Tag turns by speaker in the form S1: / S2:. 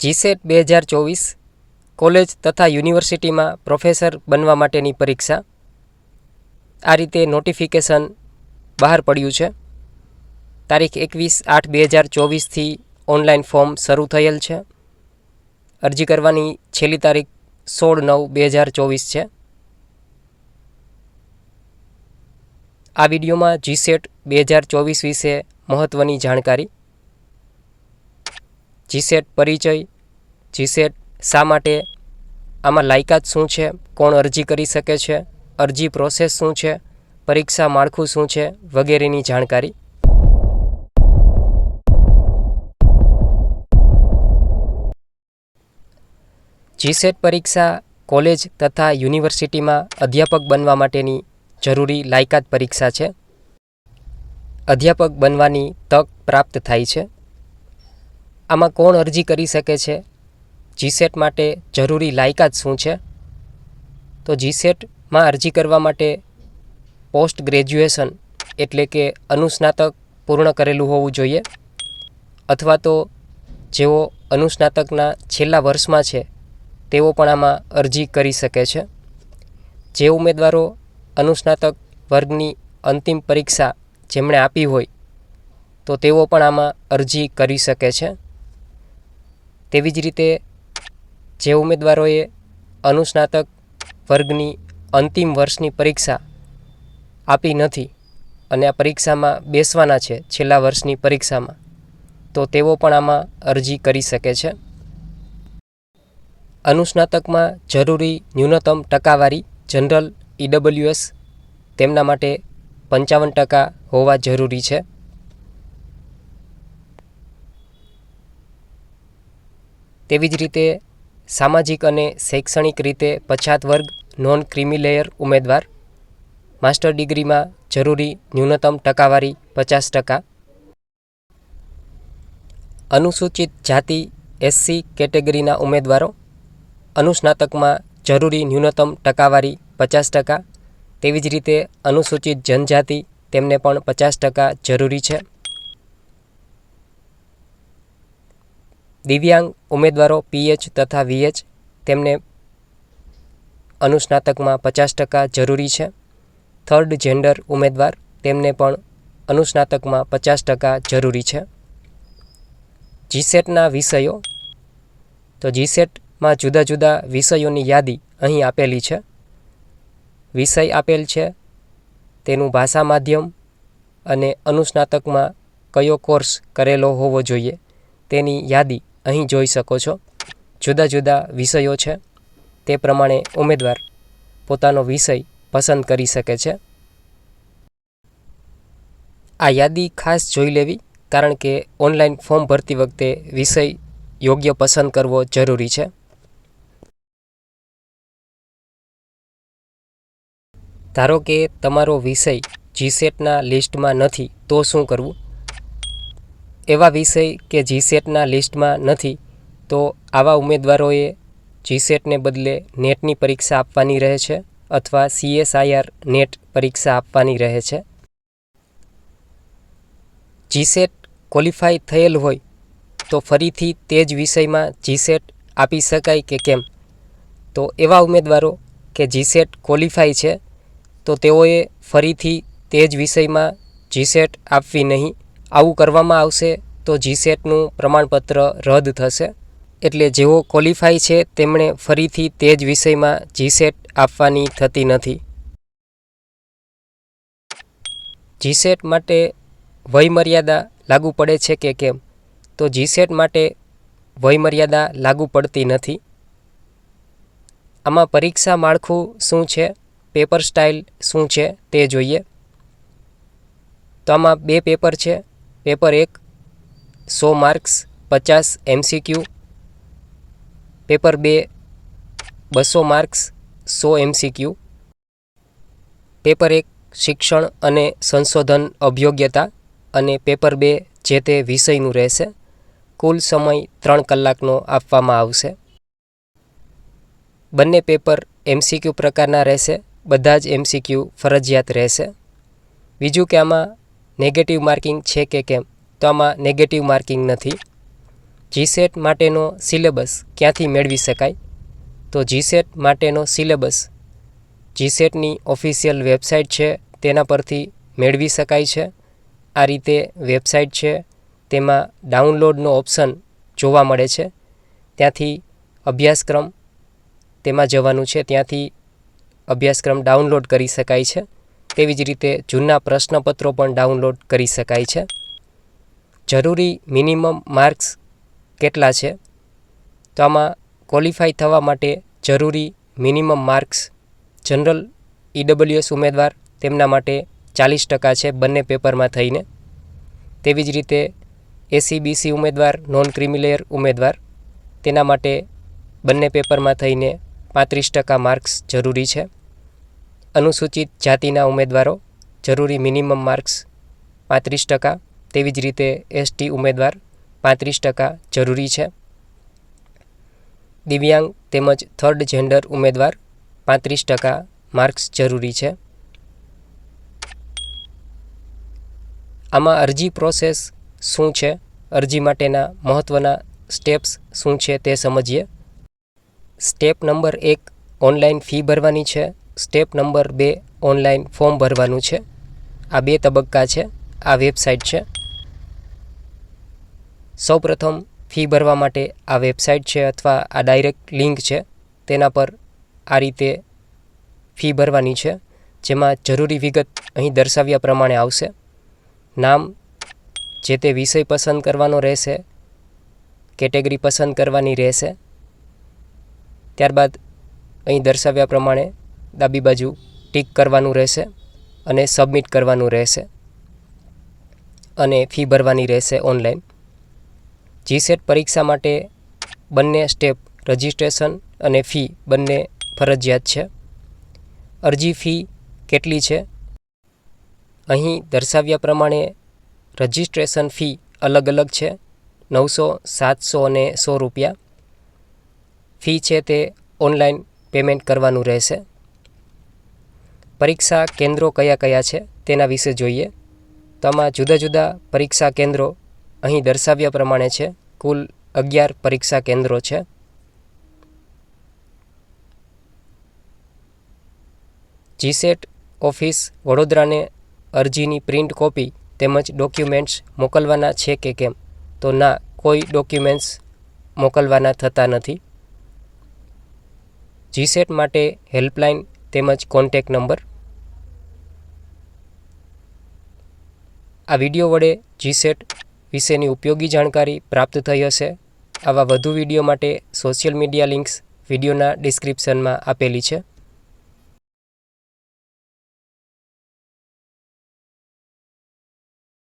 S1: GSET બે હજાર ચોવીસ કોલેજ તથા યુનિવર્સિટીમાં પ્રોફેસર બનવા માટેની પરીક્ષા. આ રીતે નોટિફિકેશન બહાર પડ્યું છે. તારીખ એકવીસ આઠ બે હજાર ચોવીસથી ઓનલાઈન ફોર્મ શરૂ થયેલ છે. અરજી કરવાની છેલ્લી તારીખ સોળ નવ બે હજાર ચોવીસ છે. આ વિડીયોમાં જીસેટ બે હજાર ચોવીસ વિશે મહત્ત્વની જાણકારી જીસેટ પરિચય. જીસેટ શા માટે? આમાં લાયકાત શું છે? કોણ અરજી કરી શકે છે? અરજી પ્રોસેસ શું છે? પરીક્ષા માળખું શું છે? વગેરેની જાણકારી. જીસેટ પરીક્ષા કોલેજ તથા યુનિવર્સિટીમાં અધ્યાપક બનવા માટેની જરૂરી લાયકાત પરીક્ષા છે. અધ્યાપક બનવાની તક પ્રાપ્ત થાય છે. આમાં કોણ અરજી કરી શકે છે? જીસેટ માટે જરૂરી લાયકાત શું છે? તો જીસેટમાં અરજી કરવા માટે પોસ્ટ ગ્રેજ્યુએશન એટલે કે અનુસ્નાતક પૂર્ણ કરેલું હોવું જોઈએ અથવા તો જેઓ અનુસ્નાતકના છેલ્લા વર્ષમાં છે, તેઓ પણ આમાં અરજી કરી શકે છે. જે ઉમેદવારો અનુસ્નાતક વર્ગની અંતિમ પરીક્ષા જેમણે આપી હોય, તો તેઓ પણ આમાં અરજી કરી શકે છે. તેવી જ રીતે જે ઉમેદવારોએ અનુસ્નાતક વર્ગની અંતિમ વર્ષની પરીક્ષા આપી નથી અને આ પરીક્ષામાં બેસવાના છે છેલ્લા વર્ષની પરીક્ષામાં, તો તેઓ પણ આમાં અરજી કરી શકે છે. અનુસ્નાતકમાં જરૂરી ન્યૂનતમ ટકાવારી જનરલ ઈડબ્લ્યુએસ તેમના માટે પંચાવન ટકા હોવા જરૂરી છે. તેવી જ રીતે સામાજિક અને શૈક્ષણિક રીતે પછાત વર્ગ નોન ક્રિમિલેયર ઉમેદવાર, માસ્ટર ડિગ્રીમાં જરૂરી ન્યૂનતમ ટકાવારી પચાસ ટકા. અનુસૂચિત જાતિ એસસી કેટેગરીના ઉમેદવારો, અનુસ્નાતકમાં જરૂરી ન્યૂનતમ ટકાવારી પચાસ ટકા. તેવી જ રીતે અનુસૂચિત જનજાતિ તેમને પણ પચાસ ટકા જરૂરી છે. દિવ્યાંગ ઉમેદવારો પીએચ તથા વીએચ તેમને અનુસ્નાતકમાં પચાસ ટકા જરૂરી છે. થર્ડ જેન્ડર ઉમેદવાર તેમને પણ અનુસ્નાતકમાં પચાસ ટકા જરૂરી છે. જીસેટના વિષયો. તો જીસેટમાં જુદા જુદા વિષયોની યાદી અહીં આપેલી છે. વિષય આપેલ છે તેનું ભાષા માધ્યમ અને અનુસ્નાતકમાં કયો કોર્સ કરેલો હોવો જોઈએ તેની યાદી અહીં જોઈ શકો છો. જુદા જુદા વિષયો છે. તે પ્રમાણે ઉમેદવાર પોતાનો વિષય પસંદ કરી શકે છે. આ યાદી ખાસ જોઈ લેવી, કારણ કે ઓનલાઈન ફોર્મ ભરતી વખતે વિષય યોગ્ય પસંદ કરવો જરૂરી છે. ધારો કે તમારો વિષય જીસેટના લિસ્ટમાં નથી, તો શું કરવું? એવા વિષય કે જીસેટના લિસ્ટમાં નથી, તો આવા ઉમેદવારોએ જીસેટને બદલે નેટની પરીક્ષા આપવાની રહે છે અથવા સીએસઆઈઆર નેટ પરીક્ષા આપવાની રહે છે. જીસેટ ક્વોલિફાય થયેલ હોય, તો ફરીથી તે જ વિષયમાં જીસેટ આપી શકાય કે કેમ? તો એવા ઉમેદવારો કે જીસેટ ક્વોલિફાય છે, તો તેઓએ ફરીથી તે જ વિષયમાં જીસેટ આપવી નહીં. આવું કરવામાં આવશે, તો જીસેટનું પ્રમાણપત્ર રદ થશે. એટલે જેઓ ક્વોલિફાય છે, તેમણે ફરીથી તે જ વિષયમાં જીસેટ આપવાની થતી નથી. જીસેટ માટે વયમર્યાદા લાગુ પડે છે કે કેમ? તો જીસેટ માટે વયમર્યાદા લાગુ પડતી નથી. આમાં પરીક્ષા માળખું શું છે? પેપર સ્ટાઇલ શું છે? તે જોઈએ. તો આમાં બે પેપર છે. પેપર એક, સો માર્ક્સ, પચાસ એમસીક્યુ પેપર બે, બસો માર્ક્સ, સો એમસીક્યુ પેપર એક, શિક્ષણ અને સંશોધન અભ્યોગ્યતા અને પેપર બે, જે તે વિષયનું રહેશે, કુલ સમય ત્રણ કલાકનો આપવામાં આવશે. બંને પેપર એમસીક્યુ પ્રકારના રહેશે, બધા જ એમસીક્યુ ફરજિયાત રહેશે. બીજું કે આમાં નેગેટિવ માર્કિંગ છે કે કેમ? તો આમાં નેગેટિવ માર્કિંગ નથી. જીસેટ માટેનો સિલેબસ ક્યાંથી મેળવી શકાય? તો જીસેટ માટેનો સિલેબસ જીસેટની ઓફિશિયલ વેબસાઇટ છે, તેના પરથી મેળવી શકાય છે. આ રીતે વેબસાઇટ છે, તેમાં ડાઉનલોડનો ઓપ્શન જોવા મળે છે. ત્યાંથી અભ્યાસક્રમ, તેમાં જવાનું છે, ત્યાંથી અભ્યાસક્રમ ડાઉનલોડ કરી શકાય છે. તેવી જ રીતે જૂના પ્રશ્નપત્રો પણ ડાઉનલોડ કરી શકાય છે. જરૂરી મિનિમમ માર્ક્સ કેટલા છે? તો આમાં ક્વોલિફાય થવા માટે જરૂરી મિનિમમ માર્ક્સ જનરલ ઈડબ્લ્યુએસ ઉમેદવાર તેમના માટે ચાલીસ ટકા છે બંને પેપરમાં થઈને. તેવી જ રીતે એસીબીસી ઉમેદવાર નોન ક્રિમિલેયર ઉમેદવાર તેના માટે બંને પેપરમાં થઈને પાંત્રીસ ટકા માર્ક્સ જરૂરી છે. અનુસૂચિત જાતિના ઉમેદવારો, જરૂરી મિનિમમ માર્ક્સ પાંત્રીસ ટકા, તેવી જ રીતે એસટી ઉમેદવાર પાંત્રીસ ટકા જરૂરી છે. દિવ્યાંગ તેમજ થર્ડ જેન્ડર ઉમેદવાર પાંત્રીસ ટકા માર્ક્સ જરૂરી છે. આમાં અરજી પ્રોસેસ શું છે? અરજી માટેના મહત્ત્વના સ્ટેપ્સ શું છે તે સમજીએ. સ્ટેપ નંબર એક ઓનલાઈન ફી ભરવાની છે. સ્ટેપ નંબર બે ઓનલાઈન ફોર્મ ભરવાનું છે. આ બે તબક્કા છે. આ વેબસાઇટ છે. સૌપ્રથમ ફી ભરવા માટે આ વેબસાઇટ છે અથવા આ ડાયરેક્ટ લિંક છે. તેના પર આ રીતે ફી ભરવાની છે, જેમાં જરૂરી વિગત અહીં દર્શાવ્યા પ્રમાણે આવશે. નામ, જે તે વિષય પસંદ કરવાનો રહેશે, કેટેગરી પસંદ કરવાની રહેશે. ત્યારબાદ અહીં દર્શાવ્યા પ્રમાણે ડાબી બાજુ ટીક કરવાનું રહેશે અને સબમિટ કરવાનું રહેશે અને ફી ભરવાની રહેશે ઓનલાઈન. જીસેટ પરીક્ષા માટે બંને સ્ટેપ રજિસ્ટ્રેશન અને ફી બંને ફરજિયાત છે. અરજી ફી કેટલી છે? અહીં દર્શાવ્યા પ્રમાણે રજિસ્ટ્રેશન ફી અલગ અલગ છે, નવસો, સાતસો અને સો રૂપિયા. ફી છે તે ઓનલાઈન પેમેન્ટ કરવાનું રહેશે. પરીક્ષા કેન્દ્રો કયા કયા છે તેના વિશે જોઈએ. તો આમાં જુદા જુદા પરીક્ષા કેન્દ્રો અહીં દર્શાવ્યા પ્રમાણે છે. કુલ અગિયાર પરીક્ષા કેન્દ્રો છે. જીસેટ ઓફિસ વડોદરાને અરજીની પ્રિન્ટ કોપી તેમજ ડોક્યુમેન્ટ્સ મોકલવાના છે કે કેમ? તો ના, કોઈ ડોક્યુમેન્ટ્સ મોકલવાના થતા નથી. જીસેટ માટે હેલ્પલાઇન તેમજ કોન્ટેક નંબર આ વીડિયો વડે જીસેટ વિશેની ઉપયોગી જાણકારી પ્રાપ્ત થઈ હશે. આવા વધુ વીડિયો માટે સોશિયલ મીડિયા લિંક્સ વિડીયોના ડિસ્ક્રિપ્શનમાં આપેલી છે.